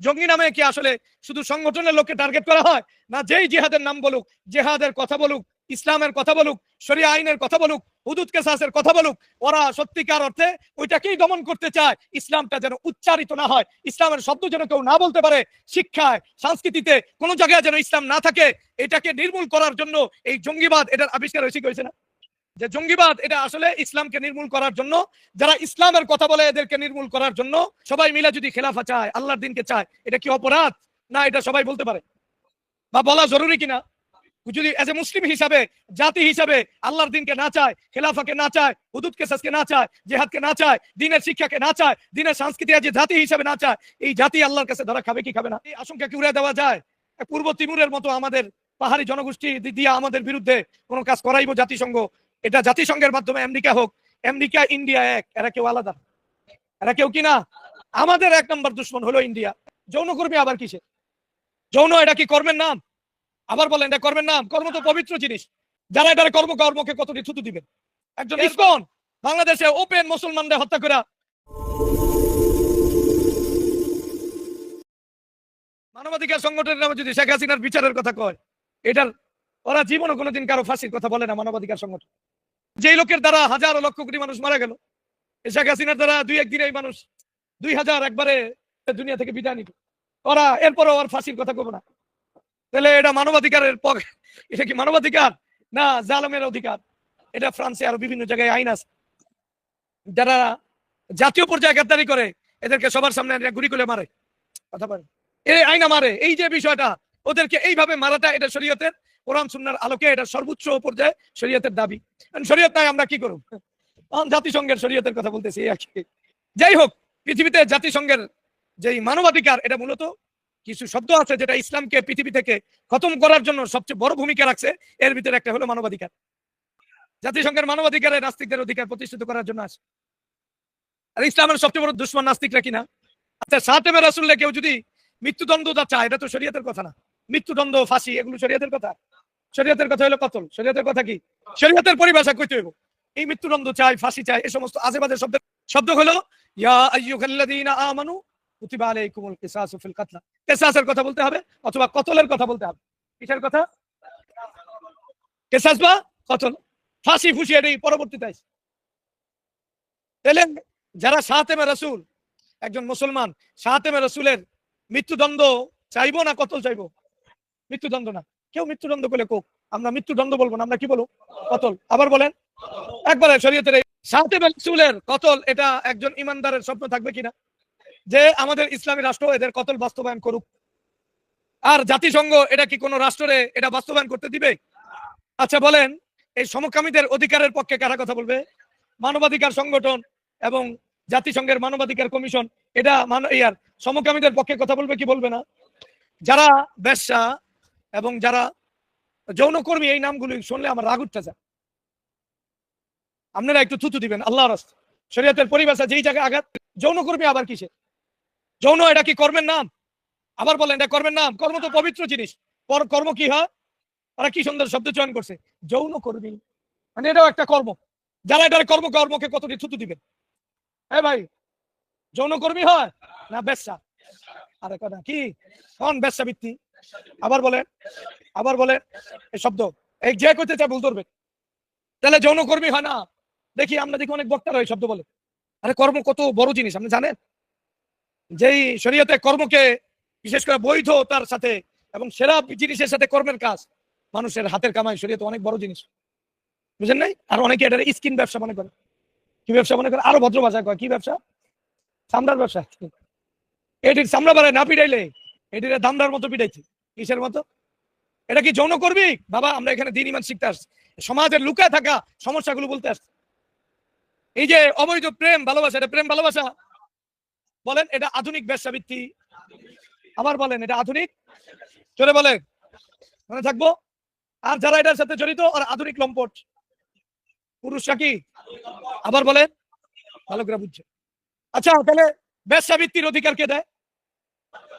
জঙ্গি নামে কি আসলে শুধু সংগঠনের লোককে টার্গেট করা হয়? না, যেই জিহাদের নাম বলুক, জেহাদের কথা বলুক, ইসলামের কথা বলুক, শরিয়া আইনের কথা বলুক, হুদুদ কেসাসের কথা বলুক, ওরা সত্যিকার অর্থে ওইটাকেই দমন করতে চায়। ইসলামটা যেন উচ্চারিত না হয়, ইসলামের শব্দ যেন কেউ না বলতে পারে, শিক্ষায়, সংস্কৃতিতে কোনো জায়গায় যেন ইসলাম না থাকে, এটাকে নির্মূল করার জন্য এই জঙ্গিবাদ এটার আবিষ্কার হয়েছে না? যে জঙ্গিবাদ, এটা আসলে ইসলামকে নির্মূল করার জন্য। যারা ইসলামের কথা বলে, এদেরকে নির্মূল করার জন্য সবাই মিলে যদি খেলাফা চায়, আল্লাহর দিনকে চায়, এটা কি অপরাধ? না, এটা সবাই বলতে পারে। বা বলা জরুরি কিনা? যদি এজ এ মুসলিম হিসাবে, জাতি হিসাবে আল্লাহর দিনকে না চায়, খেলাফাকে না চায় হুদুদ কেসাসকে না চায়, জেহাদকে না চায়, দিনের শিক্ষাকে না চায়, দিনের সংস্কৃতি যে জাতি হিসাবে না চায়, এই জাতি আল্লাহর কাছে ধরা খাবে, কি খাবে না? এই আশঙ্কা কি উড়ে দেওয়া যায়? পূর্ব তিমুরের মতো আমাদের পাহাড়ি জনগোষ্ঠী দিয়ে আমাদের বিরুদ্ধে কোনো কাজ করাইবো জাতিসংঘ? এটা জাতিসংঘের মাধ্যমে আমেরিকা হোক আমেরিকা ইন্ডিয়া এক এরা কেউ আলাদা। এরা কেউ কি না? আমাদের এক নম্বর দুশ্মন হলো ইন্ডিয়া। যৌনকর্মী আবার কিসে? যৌন এটা কি কর্মের নাম? আবার বলেন এটা কর্মের নাম? কর্ম তো পবিত্র জিনিস। যারা এটা কর্ম কর্মকে কতটি থুতু দিবেন? একজন ইসকন বাংলাদেশে ওপেন মুসলমানদের হত্যা করা। মানবাধিকার সংগঠনের নামে যদি শেখ হাসিনার বিচারের কথা কয় এটার ওরা জীবনে কোনোদিন কারও ফাঁসির কথা বলে না মানবাধিকার সংগঠন। যেই লোকের দ্বারা হাজার লক্ষ কোটি মানুষ মারা গেল শেখ হাসিনার দ্বারা দুই একদিন এই মানুষ দুই হাজার একবারে দুনিয়া থেকে বিদায় নিল। ওরা এরপরে ওর ফাঁসির কথা কব না। তাহলে এটা মানবাধিকারের এটা কি মানবাধিকার না জালামের অধিকার? এটা ফ্রান্সে আরও বিভিন্ন জায়গায় আইন আছে। যারা জাতীয় পর্যায়ে গ্রেপ্তারি করে, এদেরকে সবার সামনে গুলি করে মারে। কথা বলে এই আইনা মারে এই যে বিষয়টা, ওদেরকে এইভাবে মারাটা এটা শরীয়তের কোরআন সুন্নার আলোকে এটা সর্বোচ্চ পর্যায়ে শরীয়তের দাবি। শরীয়ত নাই, আমরা কি করব? জাতিসংঘের শরীয়তের কথা বলতেছি। যাই হোক, পৃথিবীতে জাতিসংঘের যেই মানবাধিকার, এটা মূলত কিছু শব্দ আছে যেটা ইসলামকে পৃথিবী থেকে খতম করার জন্য সবচেয়ে বড় ভূমিকা রাখছে। এর ভিতরে একটা হলো মানবাধিকার। জাতিসংঘের মানবাধিকারে নাস্তিকদের অধিকার প্রতিষ্ঠিত করার জন্য আছে। আর ইসলামের সবচেয়ে বড় দুশ্মন নাস্তিকরা কিনা আচ্ছা সাতেমে রাসুল্লাহ কেউ যদি মৃত্যুদণ্ড যা চায়, এটা তো শরীয়তের কথা না। মৃত্যুদণ্ড, ফাঁসি, এগুলো শরীয়তের কথা? শরীয়তের কথা হলো কতল? শরীয়তের কথা কি? শরীয়তের পরিভাষা কইতে হইব। এই মৃত্যুদণ্ড চাই, ফাঁসি চাই, এই সমস্ত আজেবাজে শব্দ শব্দ হলো, ইয়া আইয়ুহাল্লাযীনা আমানু কুতিবা আলাইকুমুল কিসাসু ফিল কাতলা। কেসাসের কথা বলতে হবে অথবা কতলের কথা বলতে হবে? কিসের কথা? কেসাস বা কতল? ফাঁসি ফুসি এটাই পরবর্তীতে তাহলে যারা সাহাতেমে রসুল, একজন মুসলমান সাহাতেমে রাসূলের মৃত্যুদণ্ড চাইব না কতল চাইব? মৃত্যুদণ্ড না। কেউ মৃত্যুদণ্ড করলে কোক? আমরা মৃত্যুদণ্ড বলব না, আমরা কি বলব? কতল। আবার বলেন, একবারে শরীয়তের এই সাহাতেমে রসুলের কতল, এটা একজন ইমানদারের স্বপ্ন থাকবে কিনা? যে আমাদের ইসলামী রাষ্ট্র এদের কতল বাস্তবায়ন করুক। আর জাতিসংঘ এটা কি কোনো রাষ্ট্রে এটা বাস্তবায়ন করতে দিবে? আচ্ছা বলেন, এই সমকামীদের অধিকারের পক্ষে কারা কথা বলবে? মানবাধিকার সংগঠন এবং জাতিসংঘের মানবাধিকার কমিশন, এটা মান ইয়ার, সমকামীদের পক্ষে কথা বলবে কি বলবে না? যারা বেশ্যা এবং যারা যৌনকর্মী, এই নামগুলি শুনলে আমার রাগ উঠতে যায় আপনারা একটু থুতু দিবেন আল্লাহ রাস্তা শরীয়তের পরিভাষা যেই জায়গায় আঘাত, যৌনকর্মী আবার কিসে? যৌন, এটা কি কর্মের নাম? আবার বলেন, এটা কর্মের নাম। কর্ম তো পবিত্র জিনিস। পর কর্ম কি হয়? তারা কি সুন্দর শব্দ চয়ন করছে? যৌন কর্মী মানে এটাও একটা কর্ম। যারা এটার কর্ম, কর্মকে কতটি থুতু দিবেন? হ্যাঁ ভাই যৌন কর্মী হয় না ব্যবসা আরে কথা কি? কোন ব্যবসা ভিত্তি? আবার বলেন আবার বলেন, এই শব্দ। এই যে করতে চায় ভুল ধরবে। তাহলে যৌনকর্মী হয় না। দেখি আমরা দেখি অনেক বক্তারা এই শব্দ বলে। আরে কর্ম কত বড় জিনিস, আপনি জানেন? যেই শরীয়তে কর্মকে বিশেষ করে বৈধতার সাথে এবং সেরা জিনিসের সাথে কর্মের কাজ, মানুষের হাতের কামাই শরীয়তে অনেক বড় জিনিস। বুঝেন নাই? আর অনেকে এটা স্কিন ব্যবসা মনে করে। কি ব্যবসা মনে করে? আরও ভদ্র ভাষা কয়, কি ব্যবসা? চামড়ার ব্যবসা। এটির চামড়া বাড়ায় না পিটাইলে এটির দামড়ার মতো পিটাইছে। কিসের মতো? এটা কি যৌন করবি বাবা, আমরা এখানে দিন ইমান শিখতে আসছি। সমাজের লুকায় থাকা সমস্যাগুলো বলতে আসছি। এই যে অবৈধ প্রেম ভালোবাসা, এটা প্রেম ভালোবাসা? বলেন, এটা আধুনিক ব্যবসাবৃত্তি আবার বলেন, এটা আধুনিক? চলে বলেন। মনে থাকব? আর যারা এটার সাথে জড়িত আর আধুনিক লম্পট। পুরুষরা কি? আবার বলেন, ভালো করে বুঝছে। আচ্ছা তাহলে ব্যবসাবৃত্তির অধিকার কে দেয়?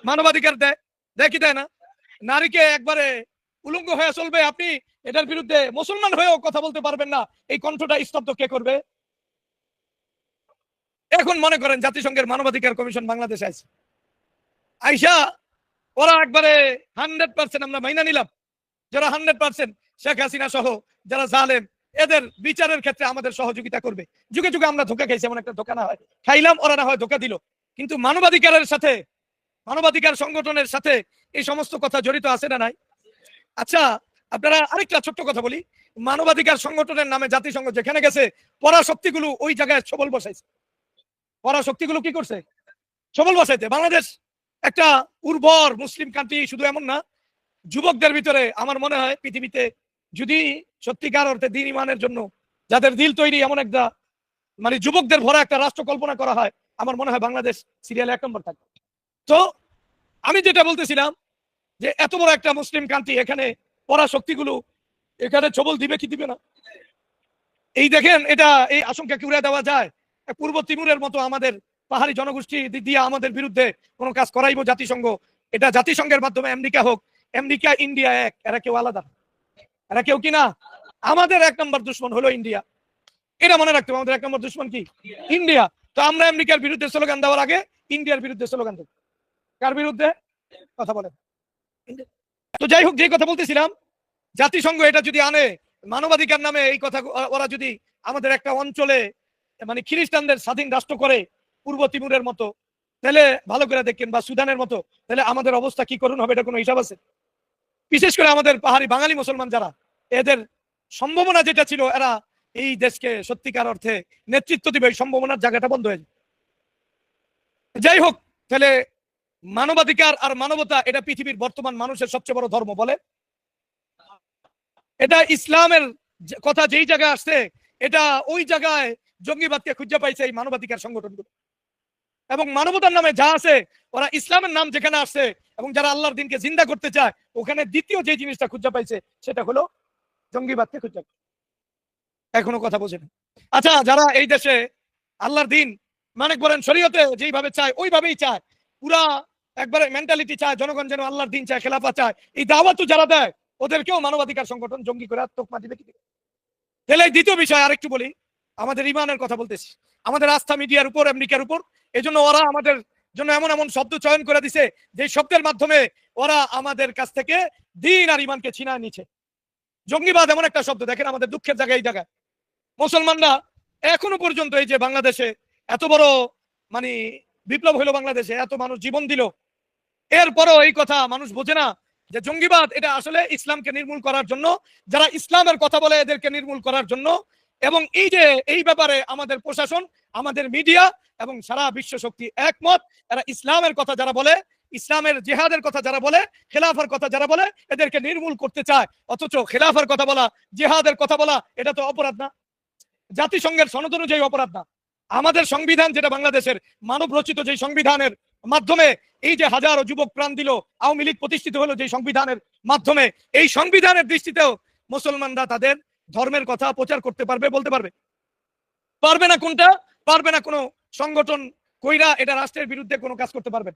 মানবাধিকার দেয় দেয় দেয় না? নারীকে একবারে উলঙ্গ হয়ে চলবে, আপনি এটার বিরুদ্ধে মুসলমান হয়েও কথা বলতে পারবেন না। এই কণ্ঠটা স্তব্ধ কে করবে? এখন মনে করেন জাতিসংঘের মানবাধিকার কমিশন বাংলাদেশে আছে। আইসা ওরা একবারে হান্ড্রেড পার্সেন্ট আমরা মাইনা নিলাম। যারা হান্ড্রেড পার্সেন্ট শেখ হাসিনা সহ যারা জালেম, এদের বিচারের ক্ষেত্রে আমাদের সহযোগিতা করবে। যুগে যুগে আমরা ধোকা খাইছি, এমন একটা ধোকা না হয়। খাইলাম, ওরা না হয় ধোকা দিল। কিন্তু মানবাধিকারের সাথে মানবাধিকার সংগঠনের সাথে এই সমস্ত কথা জড়িত আছে না নাই? আচ্ছা আপনারা আরেকটা ছোট্ট কথা বলি। মানবাধিকার সংগঠনের নামে জাতিসংঘ যেখানে গেছে, পরাশক্তিগুলো ওই জায়গায় সবল বসাইছে। পরাশক্তিগুলো কি করছে? সবল বসাইতে বাংলাদেশ একটা উর্বর মুসলিম কান্ট্রি শুধু এমন না, যুবকদের ভিতরে আমার মনে হয় পৃথিবীতে যদি সত্যিকার অর্থে দিন ইমানের জন্য যাদের দিল তৈরি এমন একটা মানে যুবকদের ভরা একটা রাষ্ট্র কল্পনা করা হয়, আমার মনে হয় বাংলাদেশ সিরিয়ালে এক নম্বর থাকবে। তো আমি যেটা বলতেছিলাম যে এত বড় একটা মুসলিম কান্ট্রি এখানে পরা শক্তিগুলো এখানে ছবল দিবে কি দিবে না? এই দেখেন এটা এই আশঙ্কা কি উড়ে দেওয়া যায়? পূর্ব তিমুরের মতো আমাদের পাহাড়ি জনগোষ্ঠী দিয়ে আমাদের বিরুদ্ধে কোনো কাজ করাইবো জাতিসংঘ। এটা জাতিসংঘের মাধ্যমে আমেরিকা হোক আমেরিকা ইন্ডিয়া এক এরা কেউ আলাদা। এরা কেউ কি না? আমাদের এক নম্বর দুশ্মন হলো ইন্ডিয়া। এটা মনে রাখতে হবে, আমাদের এক নম্বর দুশ্মন কি? ইন্ডিয়া। তো আমরা আমেরিকার বিরুদ্ধে স্লোগান দেওয়ার আগে ইন্ডিয়ার বিরুদ্ধে স্লোগান দেব। কার বিরুদ্ধে? কথা বলেন। ইন্ডিয়া। তো যাই হোক যে কথা বলতেছিলাম জাতিসংঘ এটা যদি আনে মানবাধিকার নামে এই কথা ওরা যদি আমাদের একটা অঞ্চলে মানে খ্রিস্টানদের স্বাধীন রাষ্ট্র করে পূর্ব তিমুরের মতো তাহলে ভালো করে দেখেন বা সুদানের মতো তাহলে আমাদের অবস্থা কি করুন হবে এটা কোনো হিসাব আছে? বিশেষ করে আমাদের পাহাড়ি বাঙালি মুসলমান যারা এদের সম্ভাবনা যেটা ছিল এরা এই দেশকে সত্যিকার অর্থে নেতৃত্ব দিবে এই সম্ভাবনার জায়গাটা বন্ধ হয়ে যায় যাই হোক তাহলে মানবাধিকার আর মানবতা এটা পৃথিবীর বর্তমান মানুষের সবচেয়ে বড় ধর্ম বলে। এটা ইসলামের কথা যেই জায়গায় আসছে, এটা ওই জায়গায় জঙ্গিবাদকে খুঁজে পাইছে এই মানবাধিকার সংগঠনগুলো। এবং মানবতার নামে যা আছে, ওরা ইসলামের নাম যেখানে আসছে এবং যারা আল্লাহর দিনকে জিন্দা করতে চায়, ওখানে দ্বিতীয় যে জিনিসটা খুঁজে পাইছে, সেটা হলো জঙ্গিবাদকে খুঁজে। এখনও কথা বোঝেন আচ্ছা যারা এই দেশে আল্লাহর দিন মানে করেন শরীয়তে যেইভাবে চায়, ওইভাবেই চায়। পুরা একবারে মেন্টালিটি চায়, জনগণ যেন আল্লাহর দিন চায় খেলাফা চায়, এই দাওয়াতও যারা দেয়, ওদেরকেও মানবাধিকার সংগঠন জঙ্গি করে তোকমা দিবে। কি তাহলে দ্বিতীয় বিষয় আরেকটু বলি, আমাদের ইমানের কথা বলতেছি। আমাদের আস্থা মিডিয়ার উপর, আমেরিকার উপর এই জন্য ওরা আমাদের জন্য এমন এমন শব্দ চয়ন করে দিছে, যে শব্দের মাধ্যমে ওরা আমাদের কাছ থেকে দিন আর ইমানকে ছিনায় নিচ্ছে। জঙ্গিবাদ এমন একটা শব্দ, দেখেন আমাদের দুঃখের জায়গায় এই জায়গায়। মুসলমানরা এখনও পর্যন্ত এই যে বাংলাদেশে এত বড় মানে বিপ্লব হইল বাংলাদেশে, এত মানুষ জীবন দিল এরপরও এই কথা মানুষ বোঝে না যে জঙ্গিবাদ এটা আসলে ইসলামকে নির্মূল করার জন্য, যারা ইসলামের কথা বলে এদেরকে নির্মূল করার জন্য এবং এই যে এই ব্যাপারে আমাদের প্রশাসন, আমাদের মিডিয়া এবং সারা বিশ্ব শক্তি একমত, এরা ইসলামের কথা যারা বলে, ইসলামের জেহাদের কথা যারা বলে, খেলাফার কথা যারা বলে, এদেরকে নির্মূল করতে চায়। অথচ খেলাফার কথা বলা, জেহাদের কথা বলা, এটা তো অপরাধ না। জাতিসংঘের সনদ অনুযায়ী অপরাধ না। আমাদের সংবিধান যেটা বাংলাদেশের মানব রচিত যে সংবিধানের মাধ্যমে এই যে হাজারো যুবক প্রাণ দিল, আওয়ামী লীগ প্রতিষ্ঠিত হলো যে সংবিধানের মাধ্যমে, এই সংবিধানের দৃষ্টিতেও মুসলমানরা তাদের ধর্মের কথা প্রচার করতে পারবে, বলতে পারবে। পারবে না কোনটা? পারবে না কোনো সংগঠন কইরা এটা রাষ্ট্রের বিরুদ্ধে কোনো কাজ করতে পারবে।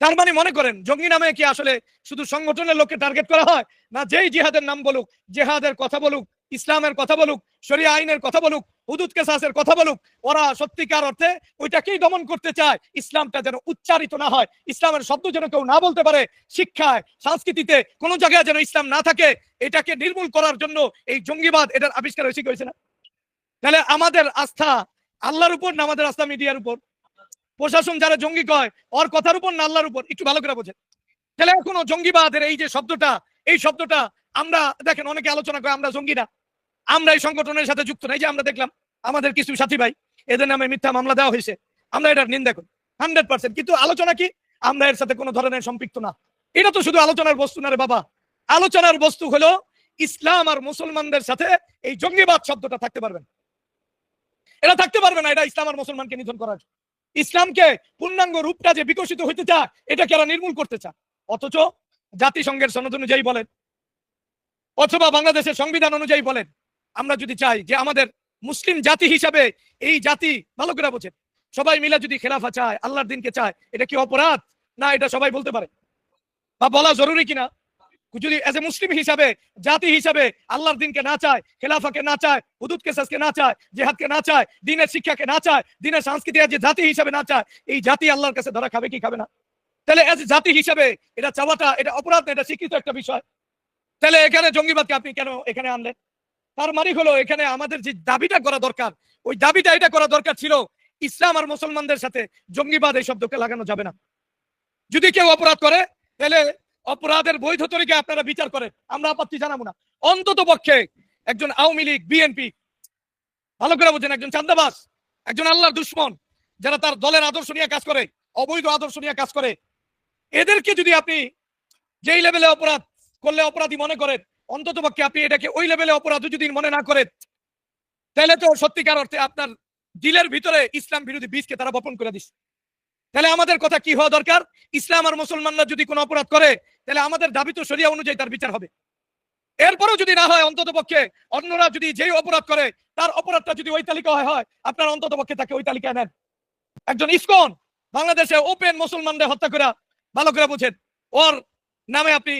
তার মানে মনে করেন, জঙ্গি নামে কি আসলে শুধু সংগঠনের লোককে টার্গেট করা হয়? না যেই জিহাদের নাম বলুক, জেহাদের কথা বলুক, ইসলামের কথা বলুক, শরিয়া আইনের কথা বলুক হুদুদ কেসাসের কথা বলুক, ওরা সত্যিকার অর্থে ওইটাকেই দমন করতে চায়। ইসলামটা যেন উচ্চারিত না হয়, ইসলামের শব্দ যেন কেউ না বলতে পারে, শিক্ষায়, সংস্কৃতিতে কোনো জায়গায় যেন ইসলাম না থাকে, এটাকে নির্মূল করার জন্য এই জঙ্গিবাদ এটার আবিষ্কার হয়েছে হয়েছে না? তাহলে আমাদের আস্থা আল্লাহর উপর না আমাদের আস্থা মিডিয়ার উপর? প্রশাসন যারা জঙ্গি কয়, ওর কথার উপর না আল্লাহর উপর? একটু ভালো করে বোঝেন। তাহলে এখনও জঙ্গিবাদের এই যে শব্দটা, এই শব্দটা আমরা, দেখেন অনেকে আলোচনা করে আমরা জঙ্গি না। আমরা এই সংগঠনের সাথে যুক্ত নাই যে আমরা দেখলাম আমাদের কিছু সাথী ভাই এদের নামে মিথ্যা মামলা দেওয়া হয়েছে। আমরা এটার নিন্দা করি। হান্ড্রেড পার্সেন্ট কিন্তু আলোচনা কি? আমরা এর সাথে কোনো ধরনের সম্পৃক্ত না। এটা তো শুধু আলোচনার বস্তু না রে বাবা। আলোচনার বস্তু হলো ইসলাম আর মুসলমানদের সাথে এই জঙ্গিবাদ শব্দটা থাকতে পারবে না। এটা থাকতে পারবে না, এটা ইসলাম আর মুসলমানকে নিধন করার। ইসলামকে পূর্ণাঙ্গ রূপটা যে বিকশিত হইতে চায়, এটাকে এরা নির্মূল করতে চায়। অথচ জাতিসংঘের সনদ অনুযায়ী বলেন, অথবা বাংলাদেশের সংবিধান অনুযায়ী বলেন আমরা যদি চাই যে আমাদের মুসলিম জাতি হিসাবে এই জাতি ভালো করে বোঝেন সবাই মিলে যদি খেলাফা চায়, আল্লাহর দিনকে চায়, এটা কি অপরাধ? না, এটা সবাই বলতে পারে। বা বলা জরুরি কিনা যদি এজ এ মুসলিম হিসাবে, জাতি হিসাবে আল্লাহর দিনকে না চায়, খেলাফাকে না চায় হুদুদ কেসাসকে না চায়, জেহাদকে না চায়, দিনের শিক্ষাকে না চায়, দিনের সংস্কৃতি যে জাতি হিসাবে না চায়, এই জাতি আল্লাহর কাছে ধরা খাবে কি খাবে না? তাহলে a জাতি হিসাবে এটা চাওয়াটা, এটা অপরাধ না, এটা স্বীকৃত একটা বিষয়। তাহলে এখানে জঙ্গিবাদকে আপনি কেন এখানে আনলেন? তার মানে হলো এখানে আমাদের যে দাবিটা করা দরকার, ওই দাবিটা এটা করা দরকার ছিল ইসলাম আর মুসলমানদের সাথে জঙ্গিবাদ এই শব্দকে লাগানো যাবে না। যদি কেউ অপরাধ করে, তাহলে অপরাধের বৈধ তরিকে আপনারা বিচার করেন, আমরা আপত্তি জানাব না। অন্তত পক্ষে একজন আওয়ামী লীগ, বিএনপি, ভালো করে বোঝেন, একজন চান্দাবাস একজন আল্লাহর দুশ্মন, যারা তার দলের আদর্শ নিয়ে কাজ করে, অবৈধ আদর্শ নিয়ে কাজ করে, এদেরকে যদি আপনি যেই লেভেলে অপরাধ করলে অপরাধী মনে করেন অন্তত পক্ষে আপনি এটাকে ওই লেভেলে অপরাধ যদি মনে না করেন তাহলে তো সত্যিকার অর্থে আপনার দিলের ভিতরে ইসলাম বিরোধী বীজকে তারা বপন করে দিচ্ছে। তাহলে আমাদের কথা কি হওয়া দরকার? ইসলাম আর মুসলমানরা যদি কোনো অপরাধ করে, তাহলে আমাদের দাবি তো সরিয়া অনুযায়ী তার বিচার হবে। এরপরেও যদি না হয় অন্তত পক্ষে, অন্যরা যদি যেই অপরাধ করে, তার অপরাধটা যদি ওই তালিকায় হয় আপনার অন্তত পক্ষে তাকে ওই তালিকায় নেন। একজন ইসকন, বাংলাদেশে ওপেন মুসলমানদের হত্যা করা ভালো করে বুঝেন। ওর নামে আপনি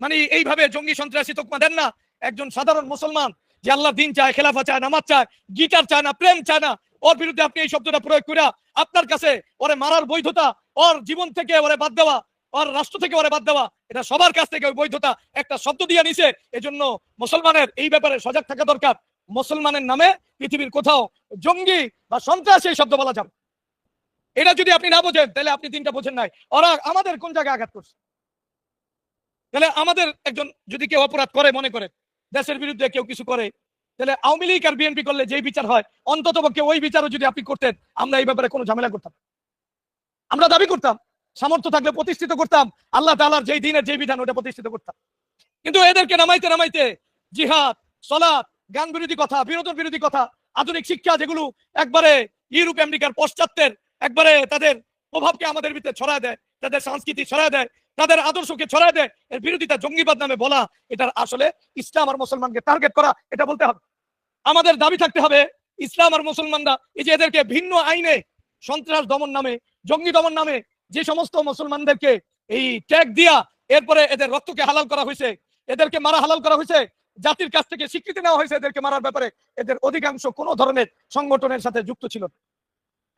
মানে এইভাবে জঙ্গি সন্ত্রাসী তোকমা দেন না। একজন সাধারণ মুসলমান যে আল্লাহর দিন চায় খেলাফা চায়, নামাজ চায়, গিটার চায় না, প্রেম চায় না, ওর বিরুদ্ধে আপনি এই শব্দটা প্রয়োগ করে আপনার কাছে ওরে মারার বৈধতা, ওর জীবন থেকে ওরে বাদ দেওয়া, ওর রাষ্ট্র থেকে ওরে বাদ দেওয়া, এটা সবার কাছ থেকে ওই বৈধতা একটা শব্দ দিয়ে নিছে। এজন্য মুসলমানের এই ব্যাপারে সজাগ থাকা দরকার। মুসলমানের নামে পৃথিবীর কোথাও জঙ্গি বা সন্ত্রাসী শব্দ বলা যাবে এটা যদি আপনি না বোঝেন, তাহলে আপনি তিনটা বোঝেন নাই। ওরা আমাদের কোন জায়গায় আঘাত করছে? তাহলে আমাদের একজন যদি কেউ অপরাধ করে মনে করে, দেশের বিরুদ্ধে কেউ কিছু করে, তাহলে আওয়ামী লীগ আর বিএনপি করলে যেই বিচার হয়, অন্তত পক্ষে ওই বিচারও যদি আপনি করতেন, আমরা এই ব্যাপারে কোনো ঝামেলা করতাম আমরা দাবি করতাম, সামর্থ্য থাকলে প্রতিষ্ঠিত করতাম, আল্লাহ তাআলার যেই দিনের যেই বিধান ওটা প্রতিষ্ঠিত করতাম। কিন্তু এদেরকে নামাইতে নামাইতে জিহাদ, সলাৎ, গান বিরোধী কথা, বিনোদন বিরোধী কথা, আধুনিক শিক্ষা যেগুলো একবারে ইউরোপ, আমেরিকার পশ্চাত্যের একবারে তাদের প্রভাবকে আমাদের ভিতরে ছড়ায় দেয়, তাদের সংস্কৃতি ছড়ায় দেয় তাদের আদর্শকে ছড়ায় দেয়। এর বিরোধিতা জঙ্গিবাদ নামে বলা, এটার আসলে ইসলাম আর মুসলমানকে টার্গেট করা, এটা বলতে হবে। আমাদের দাবি থাকতে হবে, ইসলাম আর মুসলমানরা এই যে এদেরকে ভিন্ন আইনে সন্ত্রাস দমন নামে, জঙ্গি দমন নামে যে সমস্ত মুসলমানদেরকে এই ট্যাগ দিয়া এরপরে এদের রক্তকে হালাল করা হয়েছে, এদেরকে মারা হালাল করা হয়েছে, জাতির কাছ থেকে স্বীকৃতি নেওয়া হয়েছে এদেরকে মারার ব্যাপারে, এদের অধিকাংশ কোনো ধরনের সংগঠনের সাথে যুক্ত ছিল।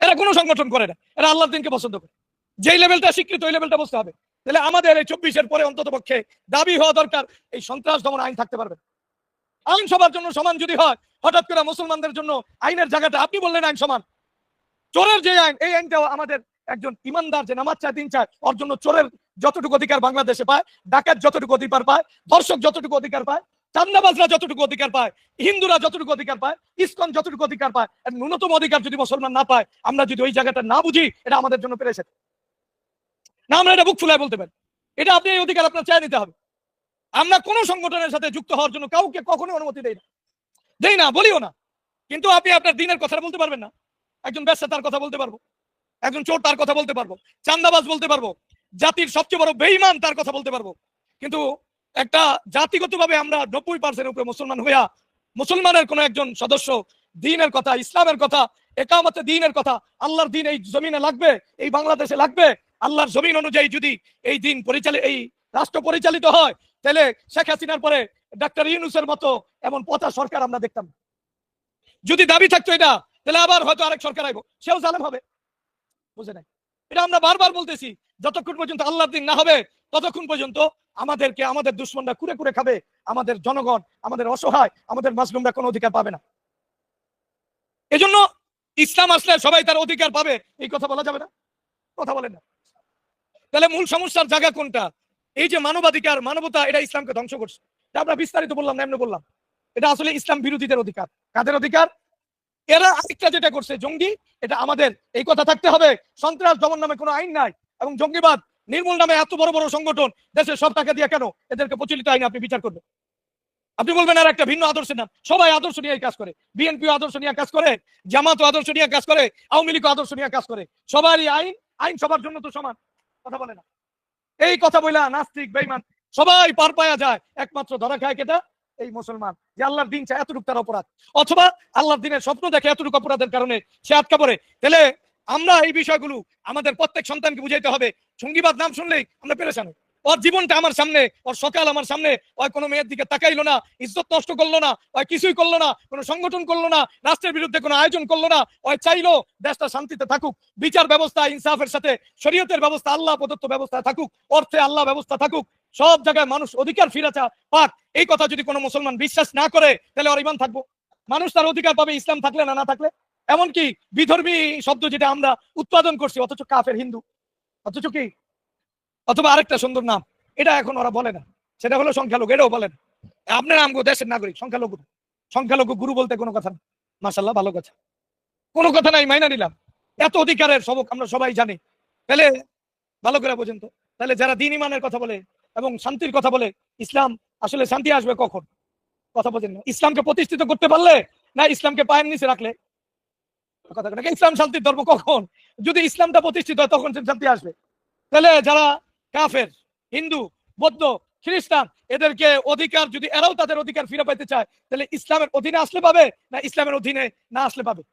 এরা কোনো সংগঠন করে না, এরা আল্লাহর দিনকে পছন্দ করে। যেই লেভেলটা স্বীকৃত, ওই লেভেলটা বসতে হবে। তাহলে আমাদের এই চব্বিশের পরে অন্তত পক্ষে দাবি হওয়া দরকার, এই সন্ত্রাস দমন আইন থাকতে পারবে। আইন সবার জন্য সমান যদি হয়, হঠাৎ করে মুসলমানদের জন্য আইনের জায়গাটা, আপনি বললেন আইন সমান। চোরের যে আইন, এই আইনটাও আমাদের একজন ইমানদার যে নামাজ চায়, দিন চায়, ওর জন্য চোরের যতটুকু অধিকার বাংলাদেশে পায়, ডাকাত যতটুকু অধিকার পায়, ধর্ষক যতটুকু অধিকার পায়, চান্দাবাজরা যতটুকু অধিকার পায়, হিন্দুরা যতটুকু অধিকার পায়, ইসকন যতটুকু অধিকার পায় ন্যূনতম অধিকার যদি মুসলমান না পায়, আমরা যদি ওই জায়গাটা না বুঝি, এটা আমাদের জন্য পেরেছে। না, আমরা এটা বুক ফুলায় বলতে পারি। এটা আপনি এই অধিকার আপনার চাই নিতে হবে। আমরা কোন সংগঠনের সাথে যুক্ত হওয়ার জন্য কাউকে কখনোই অনুমতি দেই না। দেই না, বলিও না। কিন্তু আপনি আপনার দিনের কথা বলতে পারবেন না। একজন ব্যবসা তার কথা বলতে পারব। একজন চোর তার কথা বলতে পারব। চান্দাবাজ বলতে পারব। জাতির সবচেয়ে বড় বেঈমান তার কথা বলতে পারব। কিন্তু একটা জাতিগতভাবে আমরা নব্বই পার্সেন্ট উপরে মুসলমান হইয়া মুসলমানের কোন একজন সদস্য দিনের কথা, ইসলামের কথা একামতে দিনের কথা, আল্লাহর দিন এই জমিনে লাগবে, এই বাংলাদেশে লাগবে আল্লাহর জমিন অনুযায়ী যদি এই দিন পরিচালিত এই রাষ্ট্র পরিচালিত হয়, তাহলে শেখ হাসিনার পরে ডাক্তার ইউনুসের মতো এমন পচা সরকার আমরা দেখতাম। যদি দাবি থাকতো এটা, তাহলে আবার হয়তো আরেক সরকার আইব। সেও জালেম হবে। বুঝে নাই? এটা আমরা বারবার বলতেছি, যতক্ষণ পর্যন্ত আল্লাহর দিন না হবে, ততক্ষণ পর্যন্ত আমাদেরকে, আমাদের দুশ্মনরা কুরে কুরে খাবে, আমাদের জনগণ, আমাদের অসহায়, আমাদের মাসলুমরা কোনো অধিকার পাবে না। এজন্য ইসলাম আসলে সবাই তার অধিকার পাবে। এই কথা বলা যাবে না। কথা বলেন না। তাহলে মূল সমস্যার জায়গা কোনটা? এই যে মানবাধিকার, মানবতা, এটা ইসলামকে ধ্বংস করছে। আমরা বিস্তারিত বললাম না এমনি বললাম। এটা আসলে ইসলাম বিরোধীদের অধিকার। কাদের অধিকার? এরা আরেকটা যেটা করছে, জঙ্গি, এটা আমাদের, এই কথা থাকতে হবে, সন্ত্রাস দমন নামে কোনো আইন নাই এবং জঙ্গিবাদ, নির্মূল নামে এত বড় বড় সংগঠন দেশের সব টাকা দিয়ে কেন? এদেরকে প্রচলিত আইনে আপনি বিচার করবেন। আপনি বলবেন আর একটা ভিন্ন আদর্শের নাম। সবাই আদর্শ নিয়ে কাজ করে। বিএনপি আদর্শ নিয়ে কাজ করে জামাত আদর্শ নিয়ে কাজ করে, আওয়ামী লীগ আদর্শ নিয়ে কাজ করে। সবারই আইন আইন সবার জন্য তো সমান। কথা বলে না। এই কথা বইলা নাস্তিক বেইমান সবাই পার পায়া যায়। একমাত্র ধরা খায় কেটা? এই মুসলমান, যে আল্লাহর দিন চায় এতটুকু তার অপরাধ। অথবা আল্লাহর দিনের স্বপ্ন দেখে এতটুকু অপরাধের কারণে সে আটকা পড়ে। তাহলে আমরা এই বিষয়গুলো আমাদের প্রত্যেক সন্তানকে বুঝাইতে হবে। সঙ্গীবাদ নাম শুনলেই আমরা পেরেছানো। ওর জীবনটা আমার সামনে, ওর সকাল আমার সামনে। ওই কোনো মেয়ের দিকে তাকাইলো না, ইজ্জত নষ্ট করল না, ওই কিছুই করল না, কোনো সংগঠন করল না, রাষ্ট্রের বিরুদ্ধে কোনো আয়োজন করল না, ওই চাইলো দেশটা শান্তিতে থাকুক, বিচার ব্যবস্থা, ইনসাফের সাথে, শরীয়তের ব্যবস্থা, আল্লাহ প্রদত্ত ব্যবস্থা থাকুক, অর্থে আল্লাহ ব্যবস্থা থাকুক, সব জায়গায় মানুষ অধিকার ফিরাচা পাক। এই কথা যদি কোনো মুসলমান বিশ্বাস না করে, তাহলে ওর ইমান থাকব। মানুষ তার অধিকার পাবে, ইসলাম থাকলে না না থাকলে। এমনকি বিধর্মী শব্দ যেটা আমরা উৎপাদন করছি, অথচ কাফের, হিন্দু। অথচ কি? অথবা আরেকটা সুন্দর নাম, এটা এখন ওরা বলে না। সেটা হলো সংখ্যালঘু, এটাও বলেন আপনার আমগো দেশের নাগরিক, সংখ্যালঘু। সংখ্যালঘু গুরু বলতে কোনো কথা না। মাসাল্লাহ ভালো কথা। কোনো কথা নাই, মাইনা নিলাম। এত অধিকারের সবক আমরা সবাই জানি। তাহলে ভালো করে বোঝেন তো। তাহলে যারা দিন ইমানের কথা বলে এবং শান্তির কথা বলে, ইসলাম আসলে শান্তি আসবে কখন? কথা বোঝেন না। ইসলামকে প্রতিষ্ঠিত করতে পারলে না ইসলামকে পায়ের নিচে রাখলে? কথা ইসলাম শান্তির ধর্ম কখন? যদি ইসলামটা প্রতিষ্ঠিত হয়, তখন শান্তি আসবে। তাহলে যারা কাফের, হিন্দু, বৌদ্ধ, খ্রিস্টান, এদেরকে অধিকার যদি এরাও তাদের অধিকার ফিরে পাইতে চায়, তাহলে ইসলামের অধীনে আসলে পাবে না ইসলামের অধীনে না আসলে পাবে?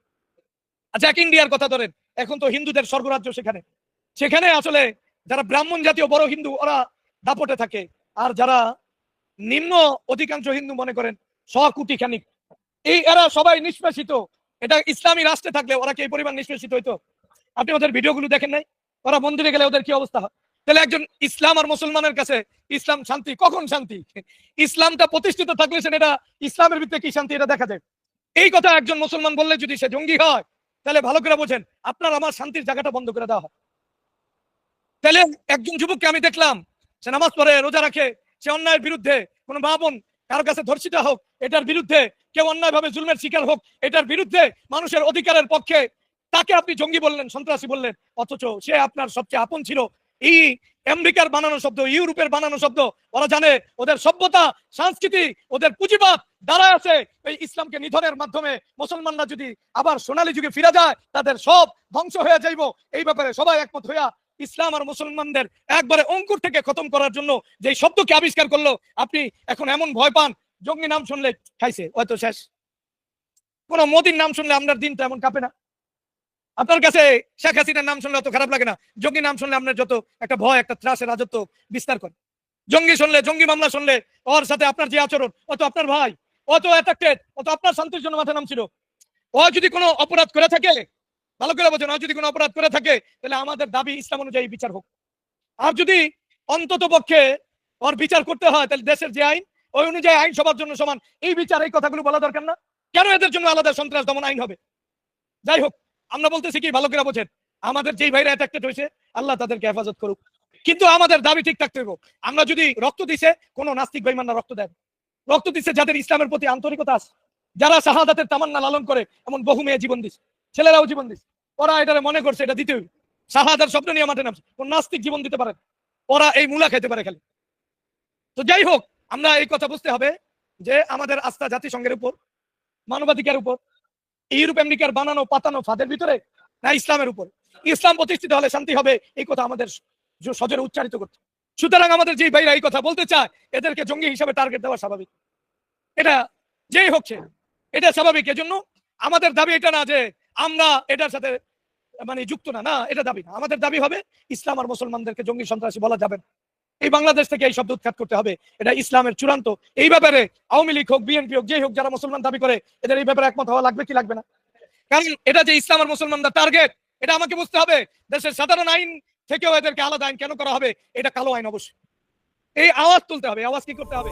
আচ্ছা এক ইন্ডিয়ার কথা ধরেন, এখন তো হিন্দুদের স্বর্গরাজ্য সেখানে। সেখানে আসলে যারা ব্রাহ্মণ জাতীয়, বড় হিন্দু, ওরা দাপটে থাকে। আর যারা নিম্ন অধিকাংশ হিন্দু মনে করেন কোটি খানিক এই এরা সবাই নিষ্পেষিত। এটা ইসলামী রাষ্ট্রে থাকলে ওরা কি পরিমাণ নিষ্পেষিত হইতো? আপনি ওদের ভিডিওগুলো দেখেন নাই? ওরা মন্দিরে গেলে ওদের কি অবস্থা হয়? তাহলে একজন ইসলাম আর মুসলমানের কাছে ইসলাম শান্তি, কখন শান্তি? ইসলামটা প্রতিষ্ঠিত থাকলে সে এটা, ইসলামের ভিতরে কি শান্তি এটা দেখা যায়। এই কথা একজন মুসলমান বললে যদি সে জঙ্গি হয়, তাহলে ভালো করে বোঝেন, আপনার আমার শান্তির জায়গাটা বন্ধ করে দেওয়া হয়। তাহলে একজন যুবককে আমি দেখলাম, সে নামাজ পড়ে, রোজা রাখে, সে অন্যায়ের বিরুদ্ধে, কোনো মা বোন কারও কাছে ধর্ষিত হোক, এটার বিরুদ্ধে, কেউ অন্যায় ভাবে জুলমের শিকার হোক, এটার বিরুদ্ধে মানুষের অধিকারের পক্ষে, তাকে আপনি জঙ্গি বললেন, সন্ত্রাসী বললেন, অথচ সে আপনার সবচেয়ে আপন ছিল এই আমেরিকার বানানো শব্দ, ইউরোপের বানানো শব্দ। ওরা জানে ওদের সভ্যতা, সংস্কৃতি, ওদের পুঁজিবাদ দ্বারা আছে। এই ইসলামকে নিধনের মাধ্যমে মুসলমানরা যদি আবার সোনালী যুগে ফিরে যায়, তাদের সব ধ্বংস হয়ে যাইব। এই ব্যাপারে সবাই একমত হইয়া ইসলাম আর মুসলমানদের একবারে অঙ্কুর থেকে খতম করার জন্য যে শব্দকে আবিষ্কার করল, আপনি এখন এমন ভয় পান। জঙ্গি নাম শুনলে খাইছে হয়তো শেষ। কোন মোদির নাম শুনলে আপনার দিনটা এমন কাঁপে না। আপনার কাছে শেখ হাসিনার নাম শুনলে অত খারাপ লাগে না। জঙ্গি নাম শুনলে আপনার যত একটা ভয়, একটা ত্রাসের রাজত্ব বিস্তার করে। জঙ্গি শুনলে, জঙ্গি মামলা শুনলে ওর সাথে আপনার যে আচরণ অত আপনার ভাই অত অ্যাট্রাক্টেড অত আপনার শান্তির জন্য মাথা নামছিল। ও যদি কোনো অপরাধ করে থাকে, ভালো করে বোঝেন, ও যদি কোনো অপরাধ করে থাকে, তাহলে আমাদের দাবি ইসলাম অনুযায়ী বিচার হোক। আর যদি অন্তত পক্ষে ওর বিচার করতে হয়, তাহলে দেশের যে আইন, ওই অনুযায়ী আইন সবার জন্য সমান। এই বিচার, এই কথাগুলো বলা দরকার না। কেন এদের জন্য আলাদা সন্ত্রাস দমন আইন হবে? যাই হোক আমরা বলতেছি কি, ভালো করে বোঝেন। আমাদের যেই ভাইরা অ্যাট্রাক্টেড হয়েছে, আল্লাহ তাদেরকে হেফাজত করুক। কিন্তু আমাদের দাবি ঠিক থাকতে হবে আমরা যদি রক্ত দিছে, কোনো নাস্তিক বেইমানরা রক্ত দেয়। না। রক্ত দিচ্ছে যাদের ইসলামের প্রতি আন্তরিকতা আছে। যারা শাহাদাতের তামান্না লালন করে, এমন বহু মেয়ে জীবন দিচ্ছে ছেলেরাও জীবন দিচ্ছে ওরা এটারে মনে করছে, এটা দিতে হবে শাহাদার স্বপ্ন নিয়ে মাঠে নামছে। কোন নাস্তিক জীবন দিতে পারে ওরা এই মূলা খেতে পারে খালি। তো যাই হোক, আমরা এই কথা বুঝতে হবে যে আমাদের আস্থা জাতিসংঘের উপর, মানবাধিকার উপর ইউরোপ, আমেরিকার বানানো, পাতানো, ফাঁদের ভিতরে? না, ইসলামের উপর। ইসলাম প্রতিষ্ঠিত হলে শান্তি হবে, এই কথা আমাদের সজোরে উচ্চারিত করতে সুতরাং আমাদের যে ভাইরা এই কথা বলতে চায়, এদেরকে জঙ্গি হিসাবে টার্গেট দেওয়া স্বাভাবিক। এটা যেই হচ্ছে এটা স্বাভাবিক। এজন্য আমাদের দাবি এটা না যে আমরা এটার সাথে মানে যুক্ত না না, এটা দাবি না। আমাদের দাবি হবে, ইসলাম আর মুসলমানদেরকে জঙ্গি সন্ত্রাসী বলা যাবে না। এই বাংলাদেশ থেকে এই শব্দ উৎখাত করতে হবে। এটা ইসলামের চূড়ান্ত। এই ব্যাপারে আওয়ামী লীগ হোক, বিএনপি হোক, যেই হোক, যারা মুসলমান দাবি করে, এদের এই ব্যাপারে একমত হওয়া লাগবে কি লাগবে না? কারণ এটা যে ইসলাম আর মুসলমানদের টার্গেট এটা আমাকে বুঝতে হবে। দেশের সাধারণ আইন থেকেও এদেরকে আলাদা আইন কেন করা হবে? এটা কালো আইন অবশ্যই। এই আওয়াজ তুলতে হবে। আওয়াজ কি করতে হবে?